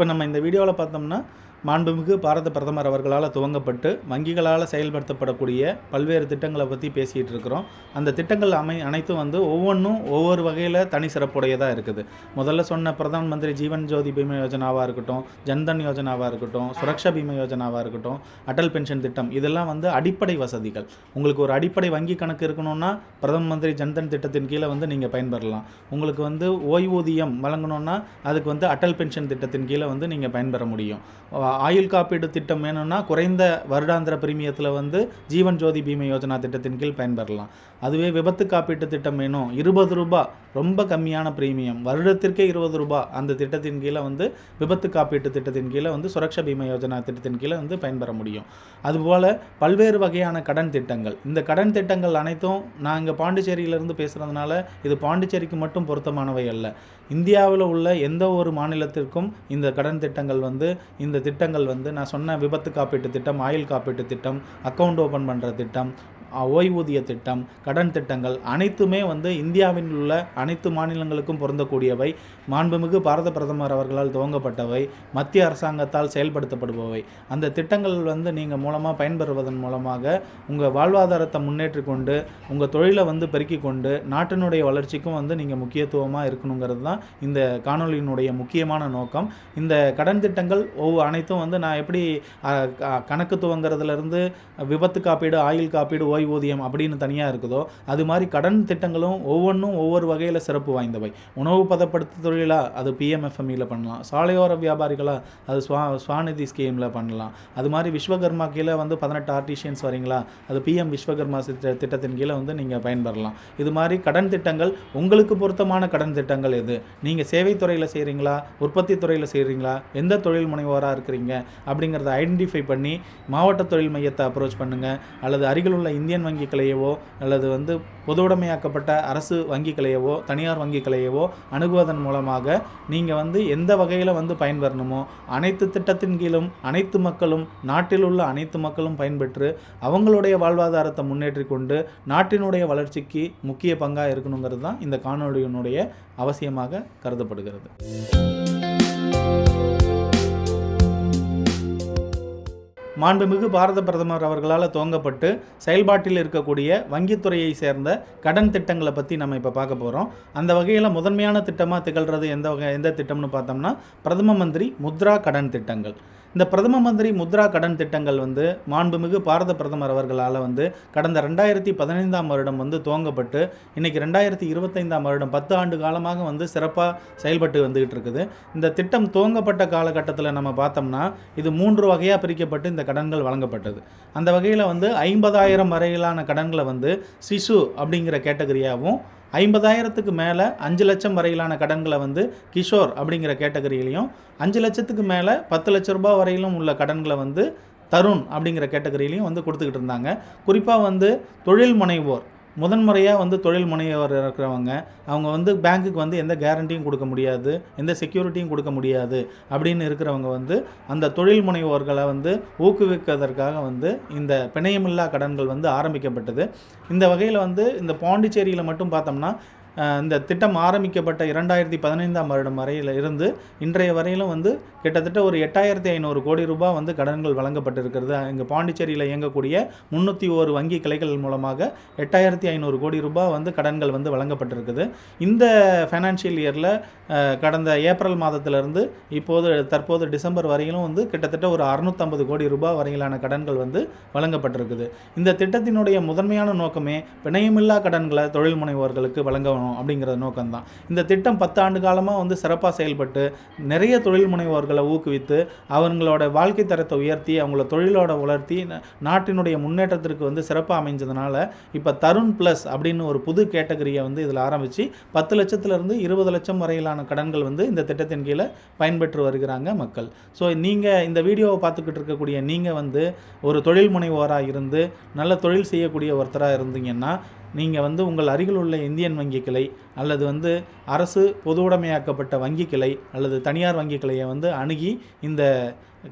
இப்போ நம்ம இந்த வீடியோவில் பார்த்தோம்னா மாண்புமிகு பாரத பிரதமர் அவர்களால் துவங்கப்பட்டு வங்கிகளால் செயல்படுத்தப்படக்கூடிய பல்வேறு திட்டங்களை பற்றி பேசிகிட்டு இருக்கிறோம். அந்த திட்டங்கள் அமை அனைத்தும் வந்து ஒவ்வொன்றும் ஒவ்வொரு வகையில் தனி சிறப்புடையதாக இருக்குது. முதல்ல சொன்ன பிரதான் மந்திரி ஜீவன் ஜோதி பீமா யோஜனாவாக இருக்கட்டும் ஜன்தன் யோஜனாவாக இருக்கட்டும் சுரக்ஷா பீமா யோஜனாவாக இருக்கட்டும் அடல் பென்ஷன் திட்டம் இதெல்லாம் வந்து அடிப்படை வசதிகள். உங்களுக்கு ஒரு அடிப்படை வங்கி கணக்கு இருக்கணும்னா பிரதம மந்திரி ஜன்தன் திட்டத்தின் கீழே வந்து நீங்கள் பயன்பெறலாம். உங்களுக்கு வந்து ஓய்வூதியம் வழங்கணும்னா அதுக்கு வந்து அடல் பென்ஷன் திட்டத்தின் கீழே வந்து நீங்கள் பயன்பெற முடியும். ஆயுள் காப்பீடு திட்டம் வேணும்னா குறைந்த வருடாந்திர பிரீமியத்தில் வந்து ஜீவன் ஜோதி பீமா யோஜனா திட்டத்தின் கீழ் பயன்பெறலாம். அதுவே விபத்து காப்பீட்டு திட்டம் வேணும். இருபது ரூபாய் ரொம்ப கம்மியான பிரீமியம். வருடத்திற்கே இருபது ரூபாய் அந்த திட்டத்தின் கீழே வந்து விபத்து காப்பீட்டு திட்டத்தின் கீழே வந்து சுரக்ஷா பீமா யோஜனா திட்டத்தின் கீழே வந்து பயன்பெற முடியும். அதுபோல் பல்வேறு வகையான கடன் திட்டங்கள். இந்த கடன் திட்டங்கள் அனைத்தும் நான் இங்கே பாண்டிச்சேரியிலேருந்து பேசுகிறதுனால இது பாண்டிச்சேரிக்கு மட்டும் பொருத்தமானவை அல்ல. இந்தியாவில் உள்ள எந்த ஒரு மாநிலத்திற்கும் இந்த கடன் திட்டங்கள் வந்து இந்த திட்டங்கள் வந்து நான் சொன்ன விபத்து காப்பீட்டு திட்டம் ஆயுள் காப்பீட்டு திட்டம் அக்கௌண்ட் ஓப்பன் பண்ணுற திட்டம் ஓய்வூதிய திட்டம் கடன் திட்டங்கள் அனைத்துமே வந்து இந்தியாவில் உள்ள அனைத்து மாநிலங்களுக்கும் பொருந்தக்கூடியவை. மாண்புமிகு பாரத பிரதமர் அவர்களால் துவங்கப்பட்டவை. மத்திய அரசாங்கத்தால் செயல்படுத்தப்படுபவை. அந்த திட்டங்கள் வந்து நீங்கள் மூலமாக பயன்பெறுவதன் மூலமாக உங்கள் வாழ்வாதாரத்தை முன்னேற்றி கொண்டு உங்கள் தொழிலை வந்து பெருக்கிக் கொண்டு நாட்டினுடைய வளர்ச்சிக்கும் வந்து நீங்கள் முக்கியத்துவமாக இருக்கணுங்கிறது தான் இந்த காணொலியினுடைய முக்கியமான நோக்கம். இந்த கடன் திட்டங்கள் ஒவ்வொரு அனைத்தும் வந்து நான் எப்படி கணக்கு துவங்குறதுலேருந்து விபத்து காப்பீடு ஆயுள் காப்பீடு ஓய்வூதியம் அப்படின்னு தனியாக இருக்குதோ அது மாதிரி கடன் திட்டங்களும் ஒவ்வொன்றும் ஒவ்வொரு வகையில் சிறப்பு வாய்ந்தவை. உணவு பதப்படுத்த தொழிலாக அது பிஎம்எஃப்எம்இல பண்ணலாம். சாலையோர வியாபாரிகளாக அது ஸ்வா ஸ்வாநிதி ஸ்கீமில் பண்ணலாம். அது மாதிரி விஸ்வகர்மா கீழே வந்து பதினெட்டு ஆர்டிஷியன்ஸ் வரீங்களா அது பிஎம் விஸ்வகர்மா திட்டத்தின் கீழே வந்து நீங்கள் பயன்பெறலாம். இது மாதிரி கடன் திட்டங்கள் உங்களுக்கு பொருத்தமான கடன் திட்டங்கள் எது? நீங்கள் சேவை துறையில் செய்கிறீங்களா உற்பத்தி துறையில் செய்கிறீங்களா எந்த தொழில் முனைவோராக இருக்கிறீங்க அப்படிங்கிறத ஐடென்டிஃபை பண்ணி மாவட்ட தொழில் மையத்தை அப்ரோச் பண்ணுங்கள் அல்லது அருகில் உள்ள இந்தியன் வங்கி கிளையவோ அல்லது வந்து பொதுவுடைமையாக்கப்பட்ட அரசு வங்கி கிளையவோ தனியார் வங்கி கிளையவோ அணுகுவதன் மூலமாக நீங்கள் வந்து எந்த வகையில் வந்து பயன்பெறணுமோ அனைத்து திட்டத்தின் கீழும் அனைத்து மக்களும் நாட்டில் உள்ள அனைத்து மக்களும் பயன்பெற்று அவங்களுடைய வாழ்வாதாரத்தை முன்னேற்றி கொண்டு நாட்டினுடைய வளர்ச்சிக்கு முக்கிய பங்காக இருக்கணுங்கிறது தான் இந்த காணொளியினுடைய அவசியமாக கருதப்படுகிறது. மாண்புமிகு பாரத பிரதமர் அவர்களால் துவங்கப்பட்டு செயல்பாட்டில் இருக்கக்கூடிய வங்கித்துறையை சேர்ந்த கடன் திட்டங்களை பற்றி நம்ம இப்போ பார்க்க போகிறோம் அந்த வகையில் முதன்மையான திட்டமாக திகழ்கிறது எந்த வகை எந்த திட்டம்னு பார்த்தோம்னா பிரதம மந்திரி முத்ரா கடன் திட்டங்கள். இந்த பிரதம மந்திரி முத்ரா கடன் திட்டங்கள் வந்து மாண்புமிகு பாரத பிரதமர் அவர்களால் வந்து கடந்த ரெண்டாயிரத்தி பதினைந்தாம் வருடம் வந்து துவங்கப்பட்டு இன்னைக்கு ரெண்டாயிரத்தி இருபத்தைந்தாம் வருடம் பத்து ஆண்டு காலமாக வந்து சிறப்பாக செயல்பட்டு வந்துகிட்டு இருக்குது. இந்த திட்டம் துவங்கப்பட்ட காலகட்டத்தில் நம்ம பார்த்தோம்னா இது மூன்று வகையாக பிரிக்கப்பட்டு இந்த கடன்கள் வழங்கப்பட்டது. அந்த வகையில் வந்து ஐம்பதாயிரம் வரையிலான கடன்களை வந்து சிசு அப்படிங்கிற கேட்டகரியாகவும் ஐம்பதாயிரத்துக்கு மேலே அஞ்சு லட்சம் வரையிலான கடன்களை வந்து கிஷோர் அப்படிங்கிற கேட்டகரியிலையும் அஞ்சு லட்சத்துக்கு மேலே பத்து லட்ச ரூபாய் வரையிலும் உள்ள கடன்களை வந்து தருண் அப்படிங்கிற கேட்டகரியிலையும் வந்து கொடுத்துக்கிட்டு இருந்தாங்க. குறிப்பாக வந்து தொழில் முனைவோர் முதன்முறையாக வந்து தொழில் முனைவர் இருக்கிறவங்க அவங்க வந்து பேங்க்குக்கு வந்து எந்த கேரண்டியும் கொடுக்க முடியாது எந்த செக்யூரிட்டியும் கொடுக்க முடியாது அப்படின்னு இருக்கிறவங்க வந்து அந்த தொழில் முனைவோர்களை வந்து ஊக்குவிப்பதற்காக வந்து இந்த பிணையமில்லா கடன்கள் வந்து ஆரம்பிக்கப்பட்டது. இந்த வகையில் வந்து இந்த பாண்டிச்சேரியில் மட்டும் பார்த்தோம்னா இந்த திட்டம் ஆரம்பிக்கப்பட்ட இரண்டாயிரத்தி பதினைந்தாம் வருடம் வரையில் இருந்து இன்றைய வரையிலும் வந்து கிட்டத்தட்ட ஒரு எட்டாயிரத்தி ஐநூறு கோடி ரூபாய் வந்து கடன்கள் வழங்கப்பட்டிருக்கிறது. இங்கே பாண்டிச்சேரியில் இயங்கக்கூடிய முந்நூற்றி ஒரு வங்கி கிளைகள் மூலமாக எட்டாயிரத்தி ஐநூறு கோடி ரூபாய் வந்து கடன்கள் வந்து வழங்கப்பட்டிருக்குது. இந்த ஃபைனான்ஷியல் இயரில் கடந்த ஏப்ரல் மாதத்திலிருந்து இப்போது தற்போது டிசம்பர் வரையிலும் வந்து கிட்டத்தட்ட ஒரு அறுநூத்தம்பது கோடி ரூபாய் வரையிலான கடன்கள் வந்து வழங்கப்பட்டிருக்குது. இந்த திட்டத்தினுடைய முதன்மையான நோக்கமே பிணையமில்லா கடன்களை தொழில் முனைவோர்களுக்கு வளரும் அப்படிங்கிற நோக்கம்தான். இந்த திட்டம் பத்து ஆண்டு காலமாக வந்து சிறப்பாக செயல்பட்டு நிறைய தொழில் முனைவோர்களை ஊக்குவித்து அவங்களோட வாழ்க்கை தரத்தை உயர்த்தி அவங்கள தொழிலோட வளர்த்தி நாட்டினுடைய முன்னேற்றத்திற்கு வந்து சிறப்பாக அமைஞ்சதுனால இப்போ தருண் ப்ளஸ் அப்படின்னு ஒரு புது கேட்டகரியை வந்து இதில் ஆரம்பித்து பத்து லட்சத்திலிருந்து இருபது லட்சம் வரையிலான கடன்கள் வந்து இந்த திட்டத்தின் கீழே பயன்பெற்று வருகிறாங்க மக்கள். ஸோ நீங்கள் இந்த வீடியோவை பார்த்துக்கிட்டு இருக்கக்கூடிய நீங்கள் வந்து ஒரு தொழில் முனைவோராக இருந்து நல்ல தொழில் செய்யக்கூடிய ஒருத்தராக இருந்தீங்கன்னா நீங்கள் வந்து உங்கள் அருகில் உள்ள இந்தியன் வங்கி கிளை அல்லது வந்து அரசு பொதுவுடைமையாக்கப்பட்ட வங்கி கிளை அல்லது தனியார் வங்கி கிளையை வந்து அணுகி இந்த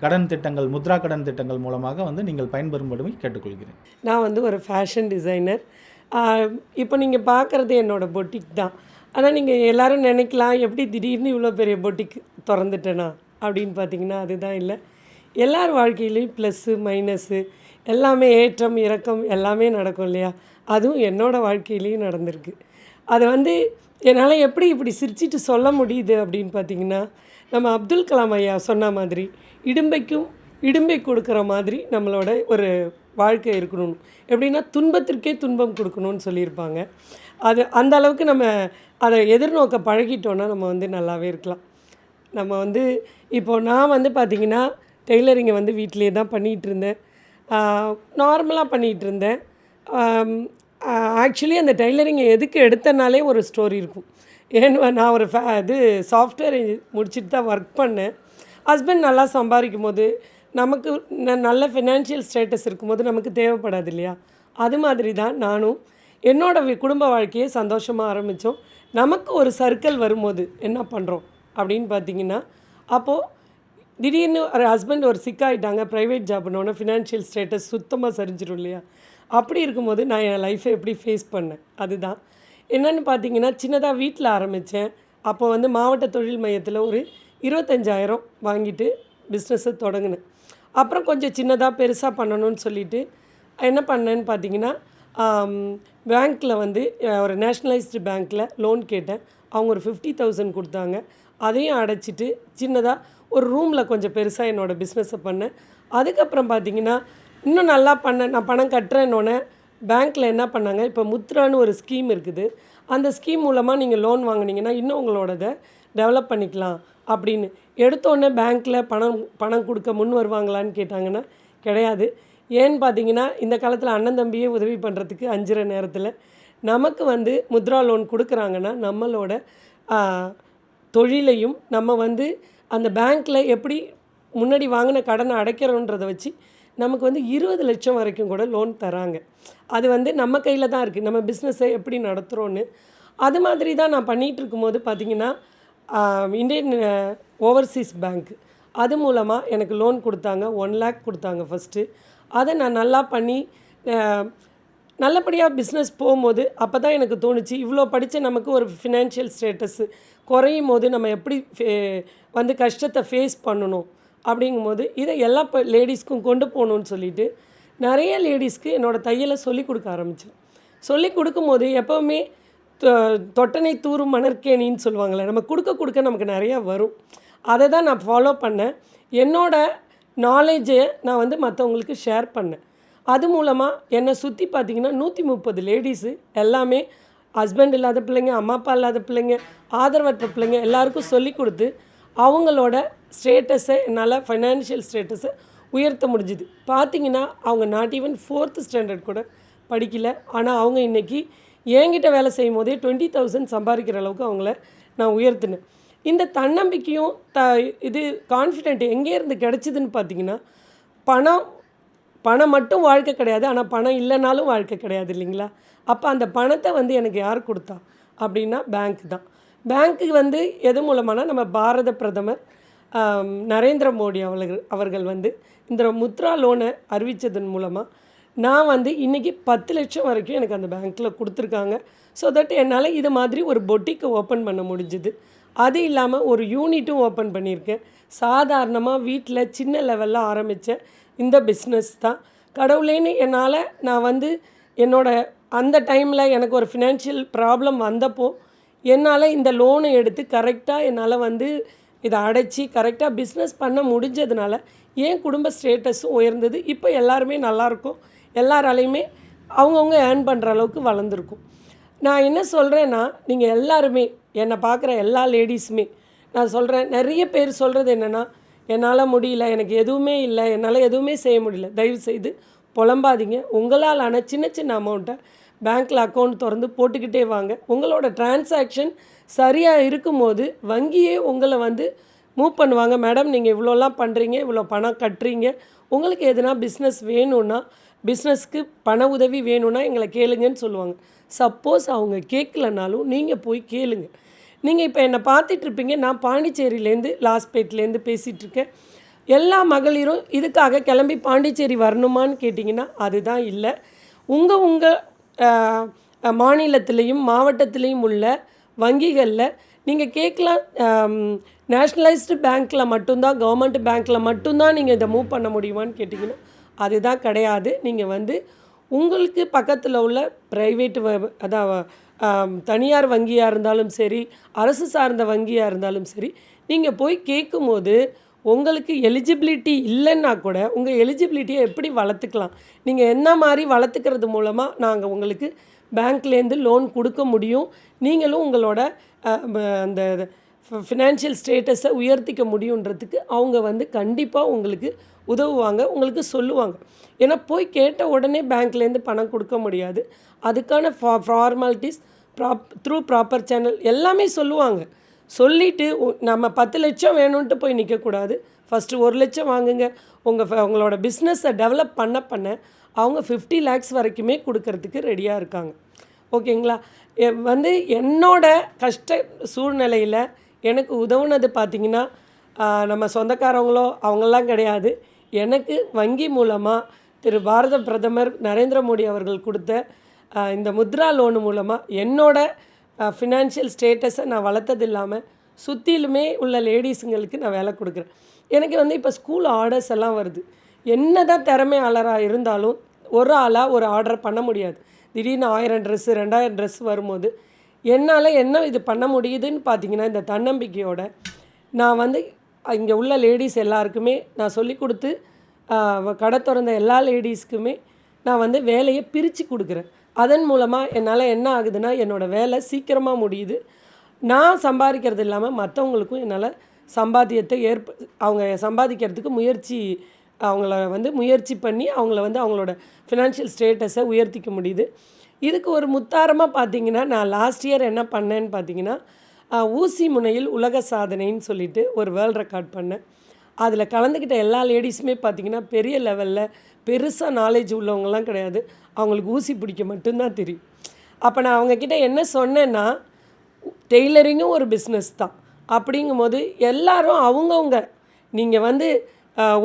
கடன் திட்டங்கள் முத்ரா கடன் திட்டங்கள் மூலமாக வந்து நீங்கள் பயன்பெறும்படி கேட்டுக்கொள்கிறேன். நான் வந்து ஒரு ஃபேஷன் டிசைனர் இப்போ நீங்கள் பார்க்குறது என்னோடய பொட்டிக் தான். ஆனால் நீங்கள் எல்லோரும் நினைக்கலாம் எப்படி திடீர்னு இவ்வளோ பெரிய பொட்டிக் திறந்துட்டேனா? அப்படின்னு பார்த்தீங்கன்னா அதுதான் இல்லை. எல்லார் வாழ்க்கையிலையும் ப்ளஸ்ஸு மைனஸ்ஸு எல்லாமே ஏற்றம் இறக்கம் எல்லாமே நடக்கும் இல்லையா? அதுவும் என்னோடய வாழ்க்கையிலையும் நடந்திருக்கு. அதை வந்து என்னால் எப்படி இப்படி சிரிச்சிட்டு சொல்ல முடியுது அப்படின்னு பார்த்தீங்கன்னா நம்ம அப்துல் கலாம் ஐயா சொன்ன மாதிரி இடும்பைக்கும் இடும்பை கொடுக்குற மாதிரி நம்மளோட ஒரு வாழ்க்கை இருக்கணும். எப்படின்னா துன்பத்திற்கே துன்பம் கொடுக்கணும்னு சொல்லியிருப்பாங்க. அது அந்த அளவுக்கு நம்ம அதை எதிர்நோக்க பழகிட்டோன்னா நம்ம வந்து நல்லாவே இருக்கலாம். நம்ம வந்து இப்போ நான் வந்து பார்த்திங்கன்னா டெய்லரிங்கை வந்து வீட்டிலே தான் பண்ணிகிட்டு இருந்தேன். நார்மலாக பண்ணிகிட்டு இருந்தேன். ஆக்சுவலி அந்த டைலரிங்கை எதுக்கு எடுத்தனாலே ஒரு ஸ்டோரி இருக்கும். ஏன்னு நான் ஒரு ஃபே இது சாஃப்ட்வேர் முடிச்சுட்டு தான் ஒர்க் பண்ணேன். ஹஸ்பண்ட் நல்லா சம்பாதிக்கும் போது நமக்கு ந- நல்ல ஃபினான்ஷியல் ஸ்டேட்டஸ் இருக்கும்போது நமக்கு தேவைப்படாது இல்லையா? அது மாதிரி தான் நானும் என்னோட குடும்ப வாழ்க்கையை சந்தோஷமாக ஆரம்பித்தோம் நமக்கு ஒரு சர்க்கிள் வரும்போது என்ன பண்ணுறோம் அப்படின்னு பார்த்தீங்கன்னா அப்போது திடீர்னு ஒரு ஹஸ்பண்ட் ஒரு சிக்காயிட்டாங்க ப்ரைவேட் ஜாப்னோடனே ஃபினான்ஷியல் ஸ்டேட்டஸ் சுத்தமாக சரிஞ்சிடும் இல்லையா? அப்படி இருக்கும்போது நான் என் லைஃப்பை எப்படி ஃபேஸ் பண்ணேன்? அதுதான். என்னென்னு பார்த்தீங்கன்னா சின்னதாக வீட்டில் ஆரம்பித்தேன் அப்போ வந்து மாவட்ட தொழில் மையத்தில் ஒரு இருபத்தஞ்சாயிரம் வாங்கிட்டு பிஸ்னஸை தொடங்கினேன். அப்புறம் கொஞ்சம் சின்னதாக பெருசாக பண்ணணும்னு சொல்லிட்டு என்ன பண்ணேன்னு பார்த்தீங்கன்னா பேங்க்கில் வந்து ஒரு நேஷ்னலைஸ்டு பேங்க்கில் லோன் கேட்டேன். அவங்க ஒரு ஃபிஃப்டி தௌசண்ட் கொடுத்தாங்க. அதையும் அடைச்சிட்டு சின்னதாக ஒரு ரூமில் கொஞ்சம் பெருசாக என்னோடய பிஸ்னஸை பண்ணேன். அதுக்கப்புறம் பார்த்தீங்கன்னா இன்னும் நல்லா பண்ணேன் நான் பணம் கட்டுறேன்னொன்னே பேங்க்கில் என்ன பண்ணாங்க? இப்போ முத்ரான்னு ஒரு ஸ்கீம் இருக்குது. அந்த ஸ்கீம் மூலமாக நீங்கள் லோன் வாங்கினீங்கன்னா இன்னும் உங்களோடதை டெவலப் பண்ணிக்கலாம் அப்படின்னு. எடுத்தோடனே பேங்க்கில் பணம் பணம் கொடுக்க முன் வருவாங்களான்னு கேட்டாங்கன்னா கிடையாது. ஏன்னு பார்த்தீங்கன்னா இந்த காலத்தில் அண்ணன் தம்பியே உதவி பண்ணுறதுக்கு அஞ்சுற நேரத்தில் நமக்கு வந்து முத்ரா லோன் கொடுக்குறாங்கன்னா நம்மளோட தொழிலையும் நம்ம வந்து அந்த பேங்க்கில் எப்படி முன்னாடி வாங்கின கடனை அடைக்கிறோன்றதை வச்சு நமக்கு வந்து இருபது லட்சம் வரைக்கும் கூட லோன் தராங்க. அது வந்து நம்ம கையில் தான் இருக்குது நம்ம பிஸ்னஸை எப்படி நடத்துகிறோன்னு அது மாதிரி தான் நான் பண்ணிகிட்டு இருக்கும்போது பார்த்தீங்கன்னா இந்தியன் ஓவர்சீஸ் பேங்க் அது மூலமாக எனக்கு லோன் கொடுத்தாங்க. ஒன் லேக் கொடுத்தாங்க ஃபஸ்ட்டு அதை நான் நல்லா பண்ணி நல்லபடியாக பிஸ்னஸ் போகும்போது அப்போ தான் எனக்கு தோணுச்சு இவ்வளோ படித்த நமக்கு ஒரு ஃபினான்ஷியல் ஸ்டேட்டஸு குறையும் போது நம்ம எப்படி ஃபே- வந்து கஷ்டத்தை ஃபேஸ் பண்ணணும். அப்படிங்கும்போது இதை எல்லா இப்போ லேடிஸ்க்கும் கொண்டு போகணுன்னு சொல்லிட்டு நிறைய லேடிஸ்க்கு என்னோடய தையலை சொல்லி கொடுக்க ஆரம்பித்தேன் சொல்லி கொடுக்கும்போது எப்போவுமே தொ- தொட்டனை தூரும் மணற்கேணின்னு சொல்லுவாங்களே நம்ம கொடுக்க கொடுக்க நமக்கு நிறையா வரும். அதை தான் நான் ஃபாலோ பண்ணேன். என்னோடய நாலேஜை நான் வந்து மற்றவங்களுக்கு ஷேர் பண்ணேன். அது மூலமாக என்னை சுற்றி பார்த்தீங்கன்னா நூற்றி முப்பது லேடிஸு எல்லாமே ஹஸ்பண்ட் இல்லாத பிள்ளைங்க அம்மா அப்பா இல்லாத பிள்ளைங்க ஆதரவற்ற பிள்ளைங்க எல்லாருக்கும் சொல்லி கொடுத்து அவங்களோட ஸ்டேட்டஸை என்னால் ஃபைனான்ஷியல் ஸ்டேட்டஸை உயர்த்த முடிஞ்சுது. பார்த்தீங்கன்னா அவங்க நாட் ஈவன் ஃபோர்த்து ஸ்டாண்டர்ட் கூட படிக்கல. ஆனால் அவங்க இன்றைக்கி என்கிட்ட வேலை செய்யும் போதே டுவெண்ட்டி தௌசண்ட் சம்பாதிக்கிற அளவுக்கு அவங்கள நான் உயர்த்தினேன். இந்த தன்னம்பிக்கையும் த இது கான்ஃபிடென்ட் எங்கேருந்து கிடச்சிதுன்னு பார்த்தீங்கன்னா பணம் பணம் மட்டும் வாழ்க்கை கிடையாது. ஆனால் பணம் இல்லைனாலும் வாழ்க்கை கிடையாது இல்லைங்களா? அப்போ அந்த பணத்தை வந்து எனக்கு யார் கொடுத்தா? அப்படின்னா பேங்க் தான். பேங்க்கு வந்து எது மூலமானா நம்ம பாரத பிரதமர் நரேந்திர மோடி அவர்கள் அவர்கள் வந்து இந்த முத்ரா லோனை அறிவித்ததன் மூலமாக நான் வந்து இன்றைக்கி பத்து லட்சம் வரைக்கும் எனக்கு அந்த பேங்க்கில் கொடுத்துருக்காங்க. ஸோ தட் என்னால் இது மாதிரி ஒரு பொட்டிக்கு ஓப்பன் பண்ண முடிஞ்சுது. அது இல்லாமல் ஒரு யூனிட்டும் ஓப்பன் பண்ணியிருக்கேன். சாதாரணமாக வீட்டில் சின்ன லெவலில் ஆரம்பித்த இந்த பிஸ்னஸ் தான். கடவுளேன்னு என்னால் நான் வந்து என்னோட அந்த டைமில் எனக்கு ஒரு ஃபினான்ஷியல் ப்ராப்ளம் வந்தப்போ என்னால் இந்த லோனை எடுத்து கரெக்டாக என்னால் வந்து இதை அடைச்சி கரெக்டாக பிஸ்னஸ் பண்ண முடிஞ்சதுனால என் குடும்ப ஸ்டேட்டஸும் உயர்ந்தது? இப்போ எல்லாருமே நல்லாயிருக்கும் எல்லாராலையுமே அவங்கவுங்க ஏர்ன் பண்ணுற அளவுக்கு வளர்ந்துருக்கும். நான் என்ன சொல்கிறேன்னா நீங்கள் எல்லாருமே என்னை பார்க்குற எல்லா லேடிஸுமே நான் சொல்கிறேன் நிறைய பேர் சொல்கிறது என்னென்னா என்னால் முடியல எனக்கு எதுவுமே இல்லை என்னால் எதுவுமே செய்ய முடியல. தயவு செய்து புலம்பாதீங்க. உங்களால் ஆன சின்ன சின்ன அமௌண்ட்டை பேங்க்கில் அக்கௌண்ட் திறந்து போட்டுக்கிட்டே வாங்க. உங்களோட டிரான்சாக்ஷன் சரியாக இருக்கும்போது வங்கியே உங்களை வந்து மூவ் பண்ணுவாங்க. மேடம் நீங்கள் இவ்வளோலாம் பண்ணுறீங்க இவ்வளோ பணம் கட்டுறீங்க. உங்களுக்கு எதுனா பிஸ்னஸ் வேணும்னா பிஸ்னஸ்க்கு பண உதவி வேணும்னா எங்களை கேளுங்கன்னு சொல்லுவாங்க. சப்போஸ் அவங்க கேட்கலனாலும் நீங்கள் போய் கேளுங்க. நீங்கள் இப்போ என்னை பார்த்துட்ருப்பீங்க நான் பாண்டிச்சேரியிலேருந்து லாஸ்பேட்லேருந்து பேசிகிட்ருக்கேன் எல்லா மகளிரும் இதுக்காக கிளம்பி பாண்டிச்சேரி வரணுமான்னு கேட்டிங்கன்னா அதுதான் இல்லை. உங்கள் உங்கள் மாநிலத்திலையும் மாவட்டத்திலையும் உள்ள வங்கிகளில் நீங்கள் கேட்கலாம் நேஷ்னலைஸ்டு பேங்க்கில் மட்டும்தான் கவர்மெண்ட் பேங்க்கில் மட்டும்தான் நீங்கள் இதை மூவ் பண்ண முடியுமான்னு கேட்டிங்கன்னா அதுதான் கிடையாது. நீங்கள் வந்து உங்களுக்கு பக்கத்தில் உள்ள ப்ரைவேட் அதான் தனியார் வங்கியாக இருந்தாலும் சரி அரசு சார்ந்த வங்கியாக இருந்தாலும் சரி நீங்கள் போய் கேட்கும்போது உங்களுக்கு எலிஜிபிலிட்டி இல்லைன்னா கூட உங்கள் எலிஜிபிலிட்டியை எப்படி வளர்த்துக்கலாம்? நீங்கள் என்ன மாதிரி வளர்த்துக்கிறது மூலமாக நாங்கள் உங்களுக்கு பேங்க்லேருந்து லோன் கொடுக்க முடியும். நீங்களும் உங்களோட அந்த ஃபினான்ஷியல் ஸ்டேட்டஸை உயர்த்திக்க முடியுன்றதுக்கு அவங்க வந்து கண்டிப்பாக உங்களுக்கு உதவுவாங்க உங்களுக்கு சொல்லுவாங்க. ஏன்னா போய் கேட்ட உடனே பேங்க்லேருந்து பணம் கொடுக்க முடியாது. அதுக்கான ஃபா ஃபார்மாலிட்டிஸ் ப்ராப் த்ரூ ப்ராப்பர் சேனல் எல்லாமே சொல்லுவாங்க. சொல்லிவிட்டு நம்ம பத்து லட்சம் வேணும்ன்ட்டு போய் நிற்கக்கூடாது ஃபஸ்ட்டு ஒரு லட்சம் வாங்குங்க. உங்கள் உங்களோட பிஸ்னஸை டெவலப் பண்ண பண்ண அவங்க ஃபிஃப்டி லேக்ஸ் வரைக்குமே கொடுக்கறதுக்கு ரெடியாக இருக்காங்க. ஓகேங்களா எ- வந்து என்னோட கஷ்ட சூழ்நிலையில் எனக்கு உதவுனது பார்த்திங்கன்னா நம்ம சொந்தக்காரங்களோ அவங்களாம் கிடையாது. எனக்கு வங்கி மூலமாக திரு பாரத பிரதமர் நரேந்திர மோடி அவர்கள் கொடுத்த இந்த முத்ரா லோனு மூலமாக என்னோட ஃபினான்ஷியல் ஸ்டேட்டஸை நான் வளர்த்தது இல்லாமல் சுற்றிலுமே உள்ள லேடிஸுங்களுக்கு நான் வேலை கொடுக்குறேன். எனக்கு வந்து இப்போ ஸ்கூல் ஆர்டர்ஸ் எல்லாம் வருது. என்ன தான் திறமையாளராக இருந்தாலும் ஒரு ஆளாக ஒரு ஆர்டர் பண்ண முடியாது. திடீர்னு ஆயிரம் ட்ரெஸ்ஸு ரெண்டாயிரம் ட்ரெஸ் வரும்போது என்னால் என்ன இது பண்ண முடியுதுன்னு பார்த்தீங்கன்னா இந்த தன்னம்பிக்கையோட நான் வந்து இங்கே உள்ள லேடிஸ் எல்லாருக்குமே நான் சொல்லி கொடுத்து கடை திறந்த எல்லா லேடிஸ்க்குமே நான் வந்து வேலையை பிரித்து கொடுக்குறேன். அதன் மூலமாக என்னால் என்ன ஆகுதுன்னா என்னோடய வேலை சீக்கிரமாக முடியுது. நான் சம்பாதிக்கிறது இல்லாமல் மற்றவங்களுக்கும் என்னால் சம்பாத்தியத்தை ஏற்ப அவங்க சம்பாதிக்கிறதுக்கு முயற்சி அவங்கள வந்து முயற்சி பண்ணி அவங்கள வந்து அவங்களோட ஃபினான்ஷியல் ஸ்டேட்டஸை உயர்த்திக்க முடியுது. இதுக்கு ஒரு முத்தாரமாக பார்த்தீங்கன்னா நான் லாஸ்ட் இயர் என்ன பண்ணேன்னு பார்த்தீங்கன்னா ஊசி முனையில் உலக சாதனைன்னு சொல்லிட்டு ஒரு வேர்ல்ட் ரெக்கார்ட் பண்ணேன். அதில் கலந்துக்கிட்ட எல்லா லேடிஸுமே பார்த்தீங்கன்னா பெரிய லெவலில் பெருசாக நாலேஜ் உள்ளவங்கலாம் கிடையாது. அவங்களுக்கு ஊசி பிடிக்க மட்டும்தான் தெரியும். அப்போ நான் அவங்கக்கிட்ட என்ன சொன்னேன்னா டெய்லரிங்கும் ஒரு பிஸ்னஸ் தான். அப்படிங்கும்போது எல்லோரும் அவங்கவுங்க நீங்கள் வந்து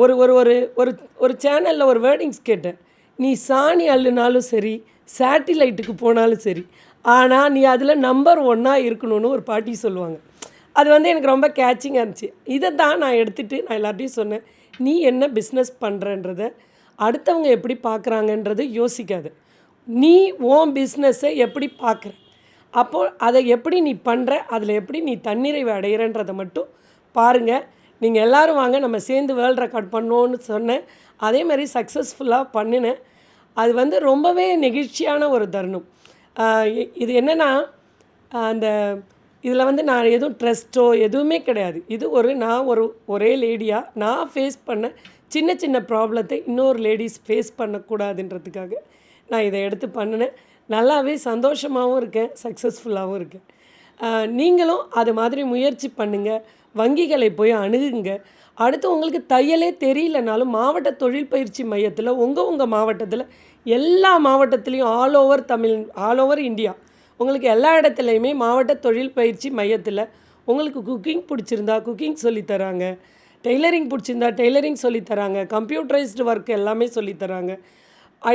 ஒரு ஒரு ஒரு ஒரு ஒரு சேனலில் ஒரு வேர்டிங்ஸ் கேட்டேன். நீ சாணி அள்ளுனாலும் சரி சேட்டிலைட்டுக்கு போனாலும் சரி ஆனால் நீ அதில் நம்பர் ஒன்னாக இருக்கணும்னு ஒரு பாட்டி சொல்லுவாங்க. அது வந்து எனக்கு ரொம்ப கேட்சிங்காக இருந்துச்சு. இதை தான் நான் எடுத்துகிட்டு நான் எல்லார்ட்டையும் சொன்னேன் நீ என்ன பிஸ்னஸ் பண்ணுறன்றத அடுத்தவங்க எப்படி பார்க்குறாங்கன்றது யோசிக்காது. நீ ஓம் பிஸ்னஸை எப்படி பார்க்குற அப்போது அதை எப்படி நீ பண்ணுற அதில் எப்படி நீ தன்னிறைவு அடையிறன்றதை மட்டும் பாருங்கள் நீங்கள் எல்லாரும் வாங்க நம்ம சேர்ந்து வேர்ல்ட் ரெக்கார்ட் பண்ணோன்னு சொன்னேன். அதே மாதிரி சக்ஸஸ்ஃபுல்லாக பண்ணினேன். அது வந்து ரொம்பவே நெகிழ்ச்சியான ஒரு தருணம். இது என்னென்னா அந்த இதில் வந்து நான் எதுவும் ட்ரஸ்ட்டோ எதுவுமே கிடையாது. இது ஒரு நான் ஒரு ஒரே லேடியாக நான் ஃபேஸ் பண்ண சின்ன சின்ன ப்ராப்ளத்தை இன்னொரு லேடிஸ் ஃபேஸ் பண்ணக்கூடாதுன்றதுக்காக நான் இதை எடுத்து பண்ணினேன். நல்லாவே சந்தோஷமாகவும் இருக்கேன் சக்ஸஸ்ஃபுல்லாகவும் இருக்கேன். நீங்களும் அது மாதிரி முயற்சி பண்ணுங்கள் வங்கிகளை போய் அணுகுங்க. அடுத்து உங்களுக்கு தையலே தெரியலனாலும் மாவட்ட தொழில் பயிற்சி மையத்தில் உங்கள் உங்கள் மாவட்டத்தில் எல்லா மாவட்டத்துலேயும் all over Tamil all over India உங்களுக்கு எல்லா இடத்துலையுமே மாவட்ட தொழில் பயிற்சி மையத்தில் உங்களுக்கு குக்கிங் பிடிச்சிருந்தா குக்கிங் சொல்லித்தராங்க டெய்லரிங் பிடிச்சிருந்தா டெய்லரிங் சொல்லித்தராங்க கம்ப்யூட்டரைஸ்டு ஒர்க் எல்லாமே சொல்லித்தராங்க